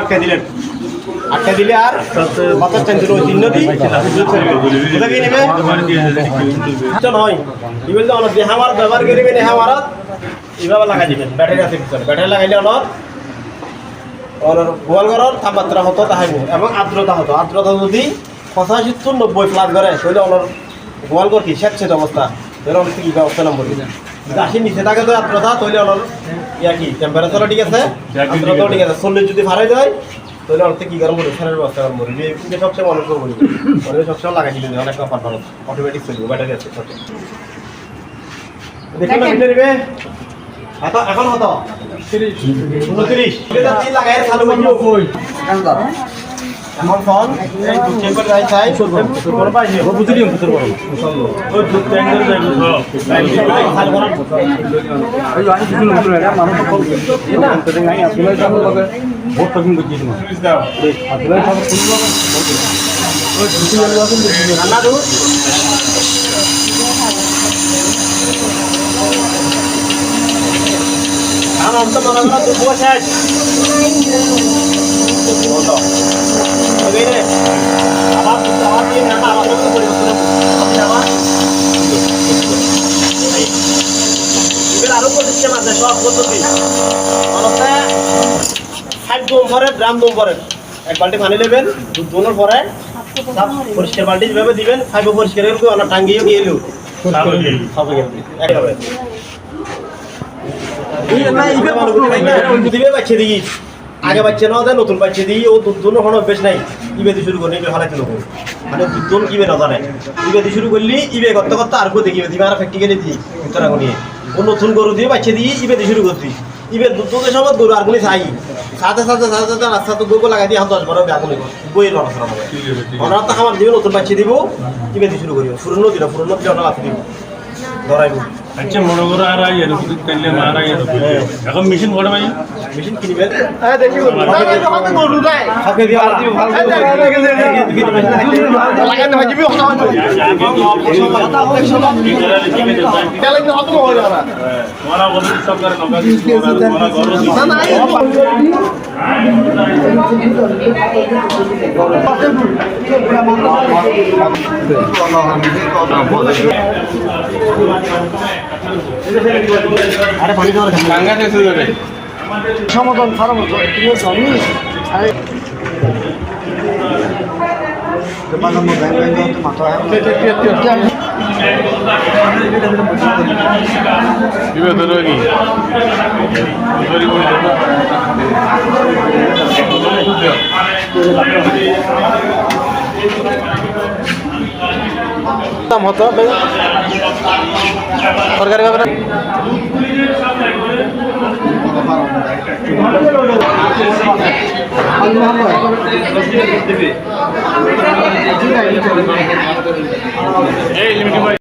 আটকা দিলেন। আটকা দিলে আর বাতাস টানতে ওই তিন নদী। তাপমাত্রা হতো তাহাইব এবং আর্দ্রতা হতো। আর্দ্রতা যদি পঁচাশি নব্বই ফ্লাট করে, তাহলে অনেক গোয়াল কি স্যাঁতসেঁত অবস্থা। অনেক কি ব্যবস্থা নম্বর আশি নিচে থাকে তো আর্দ্রতা তাহলে অনেক ইয়া কি টেম্পারেচারও ঠিক আছে আর্দ্রতাও ঠিক আছে। চল্লিশ যদি ফারাই যায় তাহলে অনেক কি গরম করবে ফ্যানের ব্যবস্থা করবে এটা সবসময় মনে করব মনে সবসময় লাগাই দিলে অনেক ব্যাপার ভালো। অটোমেটিক চলবে ব্যাটারি আছে দেখুন নেবে? এখন এখন কত? উনত্রিশ। এটা কি লাগাই চালু করি এখন ফোন করে যাই চাই বড় পাই ও বুঝি দিম ভিতর বড় ওই দুঃখ ট্যাঙ্গের যাই বুঝো চালু করার রান্না দু আমার তো মনে হয় দুঃখ শেষ বলো ওকে রে আবার আবার কি না আবার তো পরিবর্তন হবে আবার এবার আরও প্রতিষ্ঠান আছে সব পদ্ধতি ষাট দম ভরে গ্রাম দম ভরে এক বালতি পানি নেবেন দুধ দোনোর পরে পরিষ্কার বালতি যেভাবে দিবেন ফাইভ পরিষ্কার করে অনেক টাঙ্গিয়ে গিয়ে এলো দিবে বাচ্চা দিই আগে বাচ্চা না দেয়, নতুন বাচ্চা দিই, ও দুধ দুনো কোনো অভ্যেস নাই। ইবে দিয়ে শুরু করলে ইবে হালাইতে লোক মানে দুধ দুন ইবে না জানে। ইবে দিয়ে শুরু করলি ইবে করতে করতে আর কোথায় দিবে? দিবে আর প্র্যাকটিক্যালি দিই ভিতরে আগুনিয়ে ও নতুন গরু দিয়ে বাচ্চা দিয়ে ইবে দিয়ে শুরু করছি। ইবে দুধ দুধের সময় গরু আর গুলি চাই সাথে সাথে সাথে সাথে রাস্তা তো গরু লাগাই দিয়ে হাত দশ বারো আগুনি। বইয়ের লড়াচড়া হবে ওনার তো খাবার দিবে, নতুন বাচ্চা দিব ইবে দিয়ে শুরু করিব। পুরনো দিন, পুরনো দিলে লাফি দিব। ধরাইব। আচ্ছা মনে করো আর আই আর কিছু তাইলে মার আই আর এখন মেশিন বড় ভাই মেশিন কিনবেন হ্যাঁ, সকে দিয়ে আর দিব ভালো লাগাতে হয় দিবি তোমারা বলি সরকার নকা তোমারা গরম আরে পানি খাওয়া গাঙ্গা শেষ যাবে সমাধান খারাপ হতো তুমি স্বামী দিবে ধরো কি ধরি করে দেবো দাম হতো সরকারি ভাবে এই লিমিটি